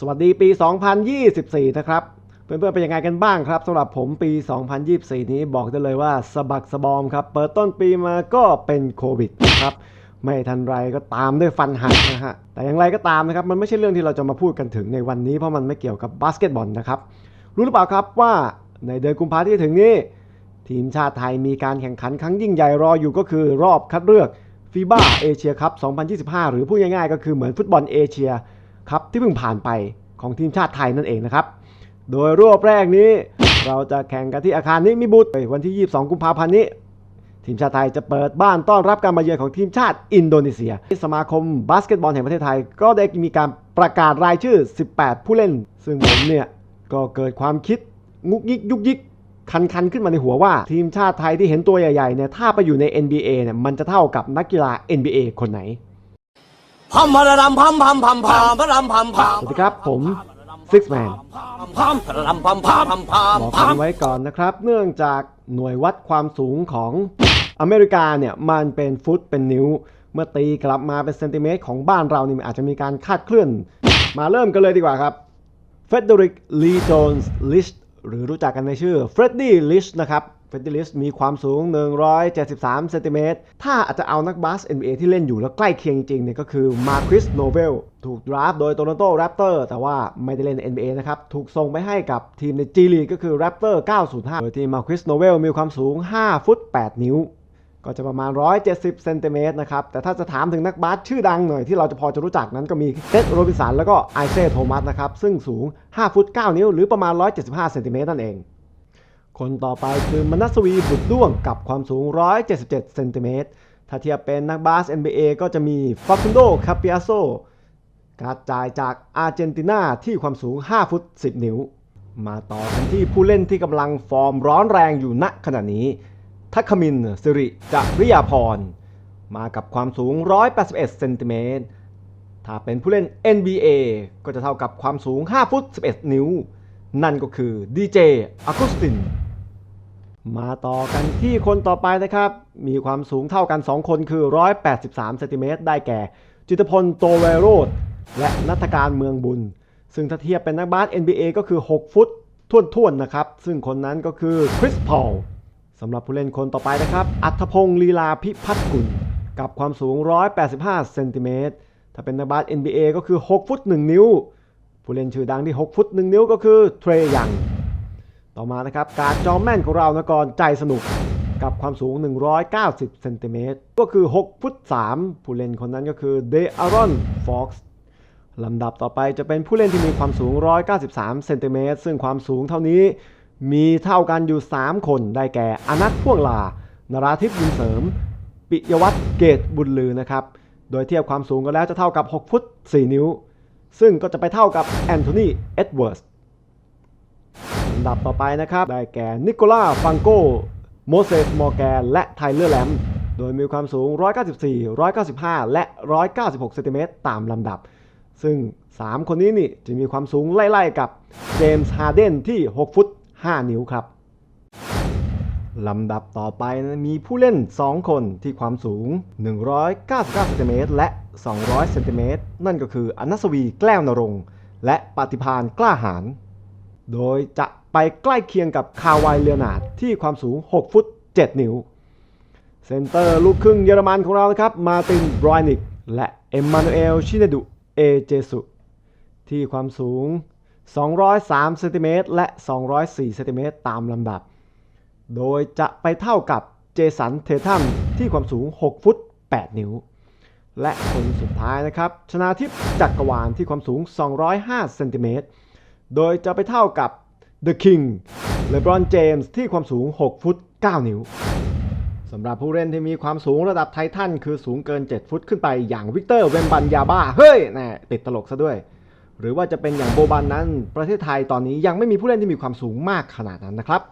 สวัสดีปี 2024 นะครับ เพื่อนๆเป็นยังไงกันบ้างครับสำหรับผมปี 2024 นี้บอกได้เลยว่าสะบักสะบอมครับ เปิดต้นปีมาก็เป็นโควิดนะครับ ไม่ทันไรก็ตามด้วยฟันหักนะฮะ แต่อย่างไรก็ตามนะครับ มันไม่ใช่เรื่องที่เราจะมาพูดกันถึงในวันนี้เพราะมันไม่เกี่ยวกับบาสเกตบอลนะครับ รู้หรือเปล่าครับว่าในเดือนกุมภาพันธ์ที่ถึงนี้ ทีมชาติไทยมีการแข่งขันครั้งยิ่งใหญ่รออยู่ก็คือรอบคัดเลือกฟีบ้าเอเชียคัพ2025 หรือพูดง่ายๆ ก็คือเหมือนฟุตบอลเอเชีย ครับที่เพิ่งผ่านไปของทีมชาติไทยนั่นเองนะครับ โดยรอบแรกนี้เราจะแข่งกันที่อาคารนิมิบุตรวันที่ 22 กุมภาพันธ์นี้ ทีมชาติไทยจะเปิดบ้านต้อนรับการมาเยือนของทีมชาติอินโดนีเซีย สมาคมบาสเกตบอลแห่งประเทศไทย ก็ได้มีการประกาศรายชื่อ 18 ผู้เล่น ซึ่งผมเนี่ยก็เกิดความคิดงุกยิกยุกยิกคันคันขึ้นมาในหัวว่าทีมชาติไทยที่เห็นตัวใหญ่ๆเนี่ยถ้าไปอยู่ใน NBA เนี่ยมันจะเท่ากับนักกีฬา NBA คนไหน พัมพะระรำพัมพัมพัมพัมพะรำพัมพัมสวัสดีครับผม Six Man พัมพระรำพัมพัมพัมพัมบอกพักันไว้ก่อนนะครับ เนื่องจากหน่วยวัดความสูงของอเมริกาเนี่ยมันเป็นฟุตเป็นนิ้ว เมื่อตีกลับมาเป็นเซนติเมตรของบ้านเรานี่มันอาจจะมีการคาดเคลื่อน มาเริ่มกันเลยดีกว่าครับเฟเดริกลีโจนส์ลิชหรือรู้จักกันในชื่อเฟรดดี้ลิชนะครับ เฟรดดี้ลิชมีความสูง 173เซนติเมตร ถ้าอาจจะเอานักบาส NBA ที่เล่นอยู่แล้วใกล้เคียงจริงๆเนี่ยก็คือมาคริสโนเวลถูกดราฟโดยโตลอนโตแรปเตอร์แต่ว่าไม่ได้เล่น NBA นะครับ ถูกส่งไปให้กับทีมใน G League ก็คือ Raptor 905 โดยที่มาคริสโนเวลมีความสูง 5 ฟุต 8 นิ้ว ก็จะประมาณ 170เซนติเมตรนะครับ แต่ถ้าจะถามถึงนักบาสชื่อดังหน่อยที่เราจะพอจะรู้จักนั้นก็มีเท็ดโรบินสันแล้วก็ไอเซ่โทมัสนะครับซึ่งสูง 5 ฟุต 9 นิ้ว หรือประมาณ 175เซนติเมตรนั่นเอง คนต่อไปคือมนัสวีบุตรด้วงกับความสูง 177 เซนติเมตร ถ้าเทียบเป็นนักบาส NBA ก็จะมีฟาคุนโดคาปิอาโซการจ่ายจากอาร์เจนตินาที่ความสูง 5 ฟุต 10 นิ้ว มาต่อกันที่ผู้เล่นที่กำลังฟอร์มร้อนแรงอยู่ณขณะนี้ ทัคคมินสิริจริยาพร มากับความสูง 181 เซนติเมตร ถ้าเป็นผู้เล่น NBA ก็จะเท่ากับความสูง 5 ฟุต 11 นิ้ว นั่นก็คือดีเจอากุสติน มาต่อกันที่คนต่อไปนะครับ มีความสูงเท่ากัน 2 คนคือ 183เซนติเมตรได้แก่ จิตพลโตเวโรดและนัทการเมืองบุญ ซึ่งถ้าเทียบเป็นนักบาส NBA ก็คือ 6 ฟุตท่วนๆนะครับ ซึ่งคนนั้นก็คือคริสพอลสำหรับผู้เล่นคนต่อไปนะครับ อัธพงศ์ลีลาพิพัฒน์กุล กับความสูง 185เซนติเมตรถ้าเป็นนักบาส NBA ก็คือ 6 ฟุต 1 นิ้ว ผู้เล่นชื่อดังที่ 6 ฟุต 1 นิ้วก็คือเทรยัง ต่อมานะครับ การจอมแม่นของเรานะกรใจสนุกกับความสูง 190 เซนติเมตร ก็คือ 6 ฟุต 3 ผู้เล่นคนนั้นก็คือเดอารอนฟ็อกซ์ลำดับต่อไปจะเป็นผู้เล่นที่มีความสูง 193 เซนติเมตร ซึ่งความสูงเท่านี้มีเท่ากันอยู่ 3 คนได้แก่อนัทพ่วงลา นราทิพย์บุญเสริม ปิยวัฒน์เกตบุญลือนะครับ โดยเทียบความสูงกันแล้วจะเท่ากับ 6 ฟุต 4 นิ้ว ซึ่งก็จะไปเท่ากับแอนโทนี เอ็ดเวิร์ส ดับต่อไปนะครับ ได้แก่นิโคล่าฟังโกโมเสสมอร์แกนและไทเลอร์แลมโดยมีความสูง 194 195 และ 196 เซนติเมตรตามลำดับ ซึ่ง 3 คนนี้นี่จะมีความสูงไล่ๆกับเจมส์ฮาร์เดนที่ 6 ฟุต 5 นิ้วครับลำดับต่อไปมีผู้เล่น 2 คนที่ความสูง 199 เซนติเมตรและ 200 เซนติเมตรนั่นก็คืออนัสวีแก้ว นรง และปฏิพานกล้าหาญ โดยจะ ไปใกล้เคียงกับคาวายเลียนาดที่ความสูง 6 ฟุต 7 นิ้ว เซนเตอร์ลูกครึ่งเยอรมันของเรานะครับ มาตินบรอยนิก และเอ็มมานูเอลชินดุเอเจสุที่ความสูง 203เซนติเมตรและ 204เซนติเมตรตามลำดับ โดยจะไปเท่ากับเจสันเททัมที่ความสูง 6 ฟุต 8 นิ้ว และคนสุดท้ายนะครับ ชนาทิพย์จักรวาลที่ความสูง 205เซนติเมตร โดยจะไปเท่ากับ The King เลบรอนเจมส์ที่ความสูง 6 ฟุต 9 นิ้วสำหรับผู้เล่นที่มีความสูงระดับไททันคือสูงเกิน 7 ฟุตขึ้นไปอย่างวิกเตอร์เวมบันยาบ้า เฮ้ยแน่ติดตลกซะด้วย หรือว่าจะเป็นอย่างโบบันนั้น ประเทศไทยตอนนี้ยังไม่มีผู้เล่นที่มีความสูงมากขนาดนั้นนะครับ